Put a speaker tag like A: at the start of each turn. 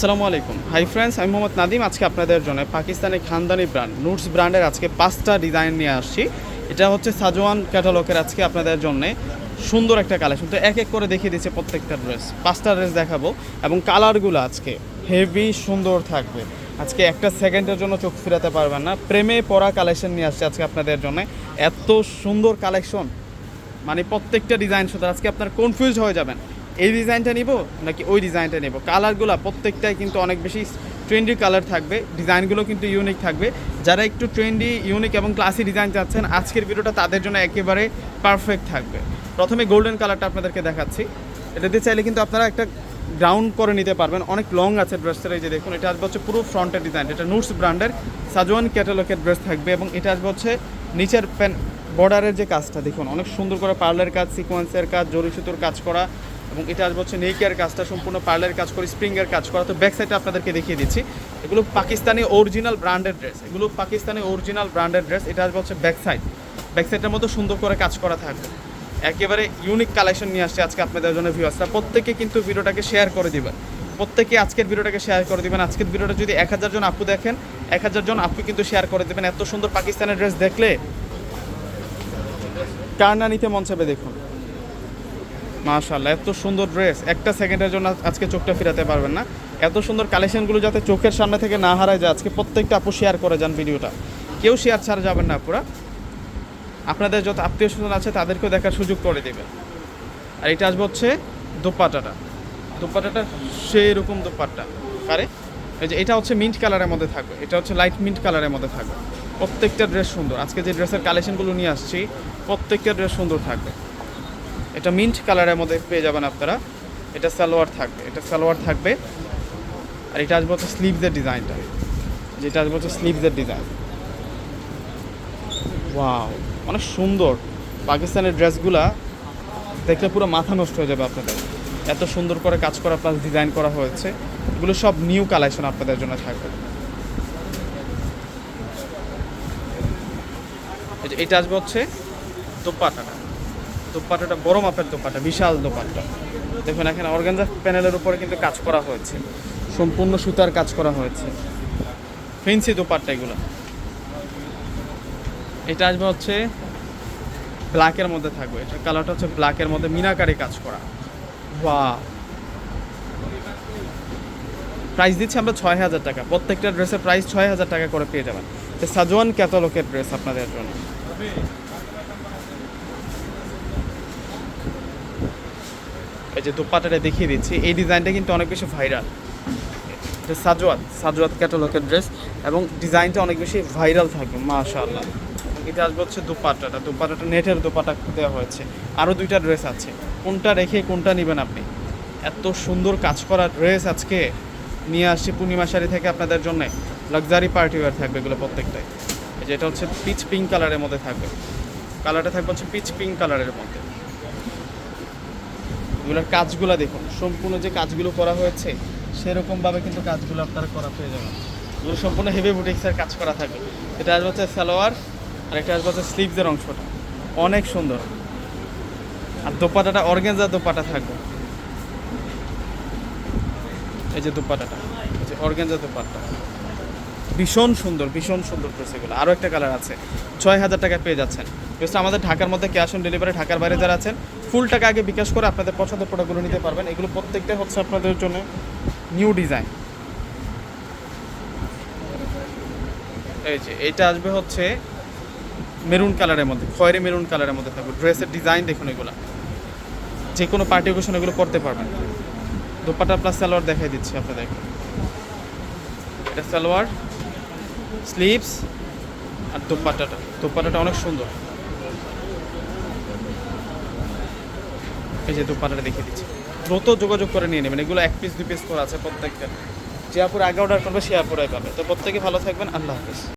A: আসসালামু আলাইকুম। Hi friends আমি মোহাম্মদ নাদিম আজকে আপনাদের জন্য পাকিস্তানি খানদানি ব্র্যান্ড নুটস ব্র্যান্ডের আজকে পাঁচটা ডিজাইন নিয়ে আসছি। এটা হচ্ছে সাজওয়ান ক্যাটালগের আজকে আপনাদের জন্য সুন্দর একটা কালেকশন তো এক এক করে দেখিয়ে দিচ্ছে প্রত্যেকটা ড্রেস পাঁচটা ড্রেস দেখাবো এবং কালারগুলো আজকে হেভি সুন্দর থাকবে। আজকে একটা সেকেন্ডের জন্য চোখ ফিরাতে পারবেন না। প্রেমে পড়া কালেকশন নিয়ে আসছে আজকে আপনাদের জন্য। এত সুন্দর কালেকশন মানে প্রত্যেকটা ডিজাইন সাথে আজকে আপনার কনফিউজ হয়ে যাবেন। এই ডিজাইনটা নিব নাকি ওই ডিজাইনটা নেব? কালারগুলো প্রত্যেকটাই কিন্তু অনেক বেশি ট্রেন্ডি কালার থাকবে। ডিজাইনগুলো কিন্তু ইউনিক থাকবে। যারা একটু ট্রেন্ডি ইউনিক এবং ক্লাসি ডিজাইন চাচ্ছেন, আজকের ভিডিওটা তাদের জন্য একেবারে পারফেক্ট থাকবে। প্রথমে গোল্ডেন কালারটা আপনাদেরকে দেখাচ্ছি। এটা দিয়ে চাইলে কিন্তু আপনারা একটা গ্রাউন্ড করে নিতে পারবেন। অনেক লং আছে ড্রেসটা এই যে দেখুন, এটা আসবে হচ্ছে পুরো ফ্রন্টের ডিজাইন এটা নুটস ব্র্যান্ডের সাজওয়ান ক্যাটালগের ড্রেস থাকবে এবং এটা আসবে হচ্ছে নিচের প্যান বর্ডারের যে কাজটা, দেখুন, অনেক সুন্দর করে পার্লার কাজ সিকোয়েন্সের কাজ জরি সুতোর কাজ করা এবং এটা আসবে হচ্ছে নেইকের কাজটা, সম্পূর্ণ পার্লার কাজ করে, স্প্রিংয়ের কাজ করা। তো ব্যাক সাইডে আপনাদেরকে দেখিয়ে দিচ্ছি। এগুলো পাকিস্তানি অরিজিনাল ব্র্যান্ডেড ড্রেস এগুলো পাকিস্তানি অরিজিনাল ব্র্যান্ডেড ড্রেস এটা আসবে হচ্ছে ব্যাক সাইড ব্যাক সাইডের মতো সুন্দর করে কাজ করা থাকবে। একেবারে ইউনিক কালেকশন নিয়ে আসছে আজকে আপনাদের জন্য ভিউয়ার্সরা প্রত্যেকে কিন্তু ভিডিওটাকে শেয়ার করে দিবেন। প্রত্যেকে আজকের ভিডিওটাকে শেয়ার করে দিবেন। আজকের ভিডিওটা যদি এক হাজার জন আপু দেখেন, এক হাজার জন আপু কিন্তু শেয়ার করে দেবেন। এত সুন্দর পাকিস্তানের ড্রেস দেখলে। কার না নিতে মন চাবে দেখুন। মাশাল্লাহ এত সুন্দর ড্রেস একটা সেকেন্ডের জন্য আজকে চোখটা ফিরাতে পারবেন না। এত সুন্দর কালেকশনগুলো যাতে চোখের সামনে থেকে না হারায় যায়, আজকে প্রত্যেকটা আপু শেয়ার করে যান ভিডিওটা। কেউ শেয়ার ছাড়া যাবেন না আপুরা। আপনাদের যত আত্মীয় স্বজন আছে, তাদেরকেও দেখার সুযোগ করে দেবেন। আর এটা আসবে হচ্ছে দোপাটাটা দোপাটাটা সেই রকম দোপাট্টা। আরে, এই যে এটা হচ্ছে মিন্ট কালারের মধ্যে থাকবে। এটা হচ্ছে লাইট মিন্ট কালারের মধ্যে থাকবে। প্রত্যেকটা ড্রেস সুন্দর। আজকে যে ড্রেসের কালেকশনগুলো নিয়ে আসছি, প্রত্যেকটা ড্রেস সুন্দর থাকবে। এটা মিন্ট কালারের মধ্যে পেয়ে যাবেন আপনারা। এটা সালোয়ার থাকবে, এটা সালোয়ার থাকবে। আর এটা আসবে হচ্ছে স্লিভসের ডিজাইনটা। যেটা আসবে হচ্ছে স্লিভসের ডিজাইন। ওয়াও, অনেক সুন্দর। পাকিস্তানের ড্রেসগুলা দেখলে পুরো মাথা নষ্ট হয়ে যাবে আপনাদের। এত সুন্দর করে কাজ করা প্লাস ডিজাইন করা হয়েছে। এগুলো সব নিউ কালেকশন আপনাদের জন্য থাকবে। এটা আসবে হচ্ছে দোপাটাটা দোপাটাটা বড় মাপের দোপাটা বিশাল দোপাট্টা। দেখুন, এখানে অর্গানজা প্যানেলের উপরে কিন্তু কাজ করা হয়েছে। সম্পূর্ণ সুতার কাজ করা হয়েছে। ফেন্সি দোপাট্টা এগুলো। এটা আসবে হচ্ছে ব্ল্যাকের মধ্যে থাকবে। এটা কালারটা হচ্ছে ব্ল্যাকের মধ্যে মিনাকারি কাজ করা। বা প্রাইস দিচ্ছি আমরা ছয় হাজার টাকা। প্রত্যেকটা ড্রেসের প্রাইস ছয় হাজার টাকা করে পেয়ে যাবেন। সাজওয়ান ক্যাটালগের ড্রেস আপনাদের জন্য। এই যে দুপাটাটা দেখিয়ে দিচ্ছি। এই ডিজাইনটা কিন্তু অনেক বেশি ভাইরাল এটা সাজওয়াত সাজওয়াত ক্যাটালগের ড্রেস এবং ডিজাইনটা অনেক বেশি ভাইরাল থাকবে মাশাআল্লাহ। এটা আসবে হচ্ছে দুপাটাটা। দুপাটাটা নেটের দুপাটা দেওয়া হয়েছে। আরও দুইটা ড্রেস আছে। কোনটা রেখে কোনটা নেবেন আপনি? এত সুন্দর কাজ করা ড্রেস আজকে নিয়ে আসছি পূর্ণিমা শাড়ি থেকে আপনাদের জন্য। লাক্সারি পার্টি ওয়্যার থাকবে এগুলো প্রত্যেকটাই। এই যে এটা হচ্ছে পিচ পিঙ্ক কালারের মধ্যে থাকবে। কালারটা থাকবে হচ্ছে পিচ পিঙ্ক কালারের মধ্যে। এগুলোর কাজগুলো দেখুন, সম্পূর্ণ যে কাজগুলো করা হয়েছে, সেরকমভাবে কিন্তু কাজগুলো আপনারা করা পেয়ে যাবেন এগুলো সম্পূর্ণ হেভি বুটিক্সের কাজ করা থাকবে। এটা আসবে হচ্ছে সালোয়ার, আর একটা আসবে হচ্ছে স্লিভসের অংশটা। অনেক সুন্দর। আর দোপাটাটা, অর্গেনজার দোপাটা থাকবে। এই যে দোপাটাটা, এই যে অর্গেনজার দোপাট্টা। ভীষণ সুন্দর ভীষণ সুন্দর ড্রেস এগুলো। আরও একটা কালার আছে। ছয় হাজার টাকা পেয়ে যাচ্ছেন। বেশ আমাদের ঢাকার মধ্যে ক্যাশ অন ডেলিভারি ঢাকার বাইরে যারা আছেন ফুল টাকা আগে বিকাশ করে আপনাদের পছন্দের প্রোডাক্টগুলো নিতে পারবেন। এগুলো প্রত্যেকটাই হচ্ছে আপনাদের জন্য নিউ ডিজাইন এই যে, এটা আসবে হচ্ছে মেরুন কালারের মধ্যে, খয়েরি মেরুন কালারের মধ্যে থাকবে। ড্রেসের ডিজাইন দেখুন এগুলো। যে কোনো পার্টি ওকেশন এগুলো করতে পারবেন। দোপাটা প্লাস সালোয়ার দেখাই দিচ্ছি আপনাদেরকে। এটা সালোয়ার। স্লিভস আর দোপাট্টাটা। দোপাট্টাটা অনেক সুন্দর। এই যে দোপাট্টাটা দেখিয়ে দিচ্ছি। দ্রুত যোগাযোগ করে নিয়ে নেবেন। এগুলো এক পিস দুই পিস করে আছে প্রত্যেকটা। যে আপুর আগে অর্ডার করবে, সে আপুরাই পাবে। তো প্রত্যেকে ভালো থাকবেন। আল্লাহ হাফিজ।